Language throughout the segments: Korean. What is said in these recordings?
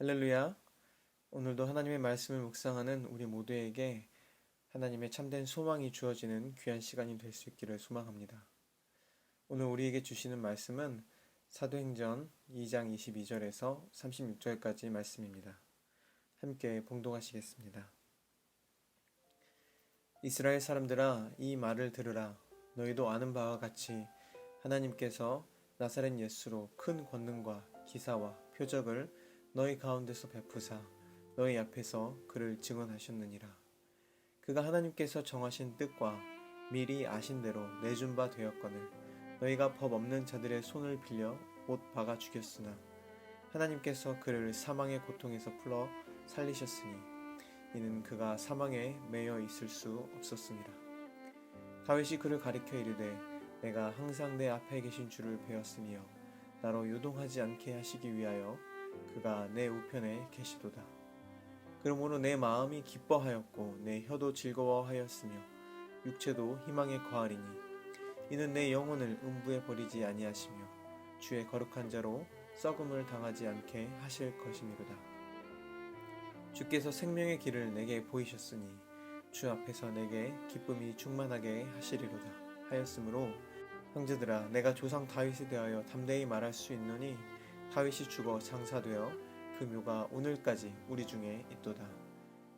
할렐루야. 오늘도 하나님의 말씀을 묵상하는 우리 모두에게 하나님의 참된 소망이 주어지는 귀한 시간이 될 수 있기를 소망합니다. 오늘 우리에게 주시는 말씀은 사도행전 2장 22절에서 36절까지 말씀입니다. 함께 봉독하시겠습니다. 이스라엘 사람들아 이 말을 들으라 너희도 아는 바와 같이 하나님께서 나사렛 예수로 큰 권능과 기사와 표적을 너희 가운데서 베푸사 너희 앞에서 그를 증언하셨느니라 그가 하나님께서 정하신 뜻과 미리 아신 대로 내준 바 되었거늘 너희가 법 없는 자들의 손을 빌려 못 박아 죽였으나 하나님께서 그를 사망의 고통에서 풀어 살리셨으니 이는 그가 사망에 매여 있을 수 없었습니다. 다윗이 그를 가리켜 이르되 내가 항상 내 앞에 계신 주를 배웠으며 나로 요동하지 않게 하시기 위하여 그가 내 우편에 계시도다. 그러므로 내 마음이 기뻐하였고 내 혀도 즐거워하였으며 육체도 희망에 거하리니 이는 내 영혼을 음부에 버리지 아니하시며 주의 거룩한 자로 썩음을 당하지 않게 하실 것이미로다. 주께서 생명의 길을 내게 보이셨으니 주 앞에서 내게 기쁨이 충만하게 하시리로다 하였으므로 형제들아 내가 조상 다윗에 대하여 담대히 말할 수 있노니 다윗이 죽어 장사되어 그 묘가 오늘까지 우리 중에 있도다.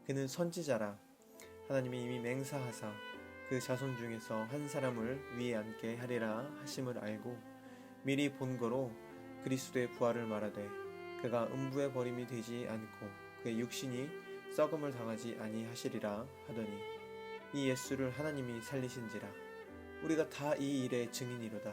그는 선지자라. 하나님이 이미 맹사하사 그 자손 중에서 한 사람을 위에 앉게 하리라 하심을 알고 미리 본 거로 그리스도의 부활을 말하되 그가 음부에 버림이 되지 않고 그의 육신이 썩음을 당하지 아니하시리라 하더니 이 예수를 하나님이 살리신지라. 우리가 다 이 일의 증인이로다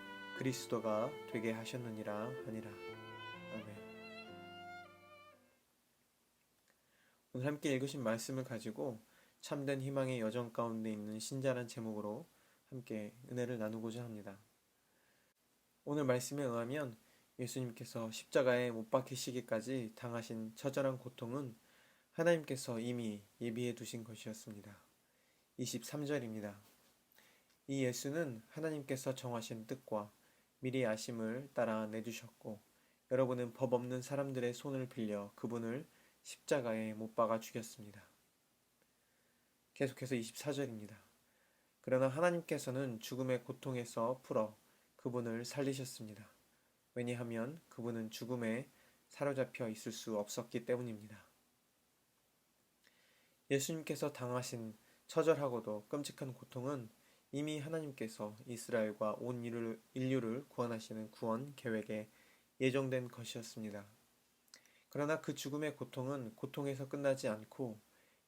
그리스도가 되게 하셨느니라 하니라. 아멘. 오늘 함께 읽으신 말씀을 가지고 참된 희망의 여정 가운데 있는 신자란 제목으로 함께 은혜를 나누고자 합니다. 오늘 말씀에 의하면 예수님께서 십자가에 못 박히시기까지 당하신 처절한 고통은 하나님께서 이미 예비해 두신 것이었습니다. 23절입니다. 이 예수는 하나님께서 정하신 뜻과 미리 아심을 따라 내주셨고 여러분은 법 없는 사람들의 손을 빌려 그분을 십자가에 못 박아 죽였습니다. 계속해서 24절입니다. 그러나 하나님께서는 죽음의 고통에서 풀어 그분을 살리셨습니다. 왜냐하면 그분은 죽음에 사로잡혀 있을 수 없었기 때문입니다. 예수님께서 당하신 처절하고도 끔찍한 고통은 이미 하나님께서 이스라엘과 온 인류를 구원하시는 구원 계획에 예정된 것이었습니다. 그러나 그 죽음의 고통은 고통에서 끝나지 않고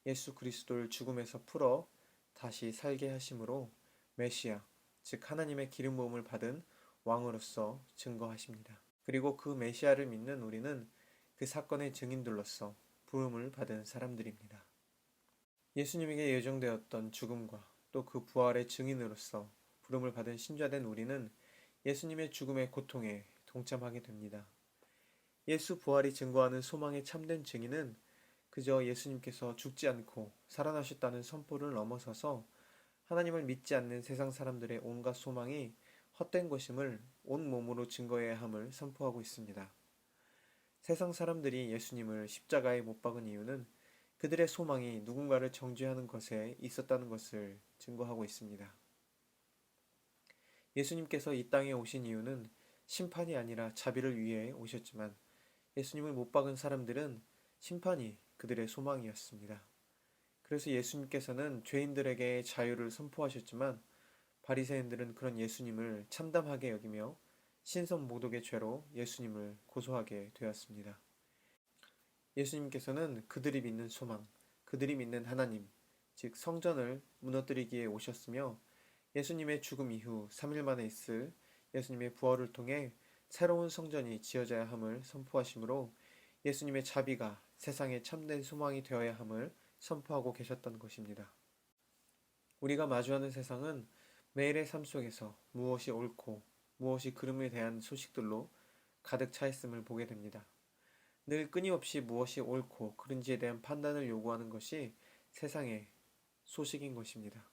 예수 그리스도를 죽음에서 풀어 다시 살게 하심으로 메시아, 즉 하나님의 기름 부음을 받은 왕으로서 증거하십니다. 그리고 그 메시아를 믿는 우리는 그 사건의 증인들로서 부름을 받은 사람들입니다. 예수님에게 예정되었던 죽음과 또 그 부활의 증인으로서 부름을 받은 신자된 우리는 예수님의 죽음의 고통에 동참하게 됩니다. 예수 부활이 증거하는 소망의 참된 증인은 그저 예수님께서 죽지 않고 살아나셨다는 선포를 넘어서서 하나님을 믿지 않는 세상 사람들의 온갖 소망이 헛된 것임을 온 몸으로 증거해야 함을 선포하고 있습니다. 세상 사람들이 예수님을 십자가에 못 박은 이유는 그들의 소망이 누군가를 정죄하는 것에 있었다는 것을 증거하고 있습니다. 예수님께서 이 땅에 오신 이유는 심판이 아니라 자비를 위해 오셨지만 예수님을 못 박은 사람들은 심판이 그들의 소망이었습니다. 그래서 예수님께서는 죄인들에게 자유를 선포하셨지만 바리새인들은 그런 예수님을 참담하게 여기며 신성 모독의 죄로 예수님을 고소하게 되었습니다. 예수님께서는 그들이 믿는 소망, 그들이 믿는 하나님, 즉 성전을 무너뜨리기에 오셨으며 예수님의 죽음 이후 3일 만에 있을 예수님의 부활을 통해 새로운 성전이 지어져야 함을 선포하시므로 예수님의 자비가 세상의 참된 소망이 되어야 함을 선포하고 계셨던 것입니다. 우리가 마주하는 세상은 매일의 삶 속에서 무엇이 옳고 무엇이 그름에 대한 소식들로 가득 차 있음을 보게 됩니다. 늘 끊임없이 무엇이 옳고 그른지에 대한 판단을 요구하는 것이 세상의 소식인 것입니다.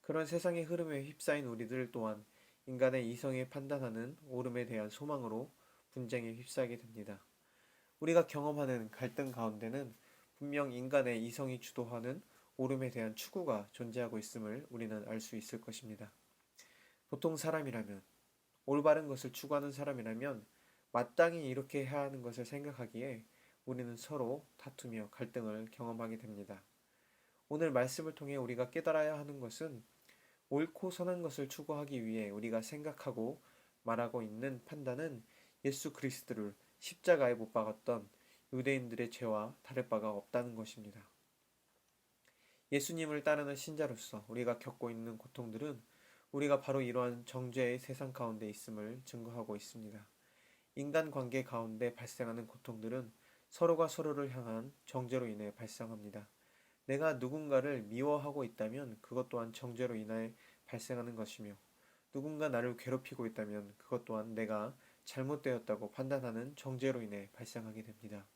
그런 세상의 흐름에 휩싸인 우리들 또한 인간의 이성에 판단하는 옳음에 대한 소망으로 분쟁에 휩싸이게 됩니다. 우리가 경험하는 갈등 가운데는 분명 인간의 이성이 주도하는 옳음에 대한 추구가 존재하고 있음을 우리는 알 수 있을 것입니다. 보통 사람이라면 올바른 것을 추구하는 사람이라면 마땅히 이렇게 해야 하는 것을 생각하기에 우리는 서로 다투며 갈등을 경험하게 됩니다. 오늘 말씀을 통해 우리가 깨달아야 하는 것은 옳고 선한 것을 추구하기 위해 우리가 생각하고 말하고 있는 판단은 예수 그리스도를 십자가에 못 박았던 유대인들의 죄와 다를 바가 없다는 것입니다. 예수님을 따르는 신자로서 우리가 겪고 있는 고통들은 우리가 바로 이러한 정죄의 세상 가운데 있음을 증거하고 있습니다. 인간 관계 가운데 발생하는 고통들은 서로가 서로를 향한 정죄로 인해 발생합니다. 내가 누군가를 미워하고 있다면 그것 또한 정죄로 인해 발생하는 것이며 누군가 나를 괴롭히고 있다면 그것 또한 내가 잘못되었다고 판단하는 정죄로 인해 발생하게 됩니다.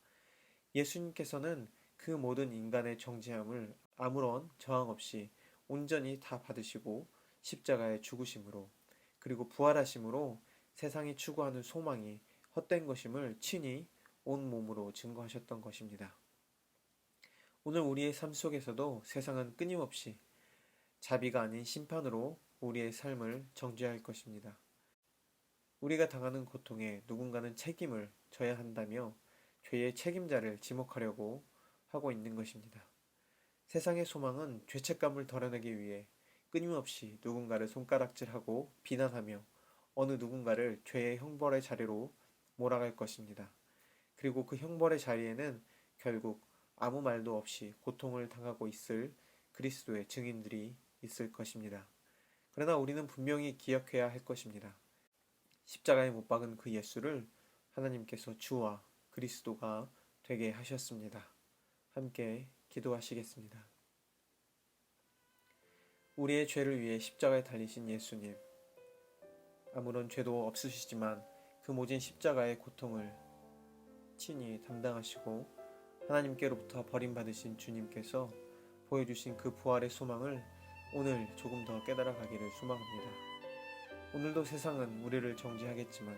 예수님께서는 그 모든 인간의 정죄함을 아무런 저항 없이 온전히 다 받으시고 십자가에 죽으심으로 그리고 부활하심으로 세상이 추구하는 소망이 헛된 것임을 친히 온 몸으로 증거하셨던 것입니다. 오늘 우리의 삶 속에서도 세상은 끊임없이 자비가 아닌 심판으로 우리의 삶을 정죄할 것입니다. 우리가 당하는 고통에 누군가는 책임을 져야 한다며 죄의 책임자를 지목하려고 하고 있는 것입니다. 세상의 소망은 죄책감을 덜어내기 위해 끊임없이 누군가를 손가락질하고 비난하며 어느 누군가를 죄의 형벌의 자리로 몰아갈 것입니다. 그리고 그 형벌의 자리에는 결국 아무 말도 없이 고통을 당하고 있을 그리스도의 증인들이 있을 것입니다. 그러나 우리는 분명히 기억해야 할 것입니다. 십자가에 못 박은 그 예수를 하나님께서 주와 그리스도가 되게 하셨습니다. 함께 기도하시겠습니다. 우리의 죄를 위해 십자가에 달리신 예수님. 아무런 죄도 없으시지만 그 모진 십자가의 고통을 친히 담당하시고 하나님께로부터 버림받으신 주님께서 보여주신 그 부활의 소망을 오늘 조금 더 깨달아 가기를 소망합니다. 오늘도 세상은 우리를 정죄하겠지만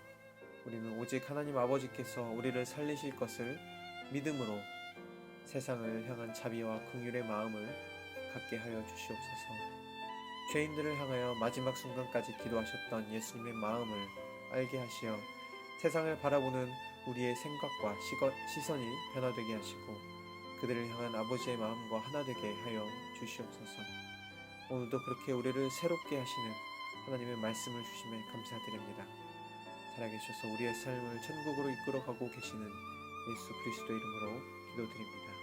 우리는 오직 하나님 아버지께서 우리를 살리실 것을 믿음으로 세상을 향한 자비와 긍휼의 마음을 갖게 하여 주시옵소서. 죄인들을 향하여 마지막 순간까지 기도하셨던 예수님의 마음을 알게 하시어 세상을 바라보는 우리의 생각과 시선이 변화되게 하시고 그들을 향한 아버지의 마음과 하나 되게 하여 주시옵소서. 오늘도 그렇게 우리를 새롭게 하시는 하나님의 말씀을 주심에 감사드립니다. 살아계셔서 우리의 삶을 천국으로 이끌어가고 계시는 예수 그리스도 이름으로 기도드립니다.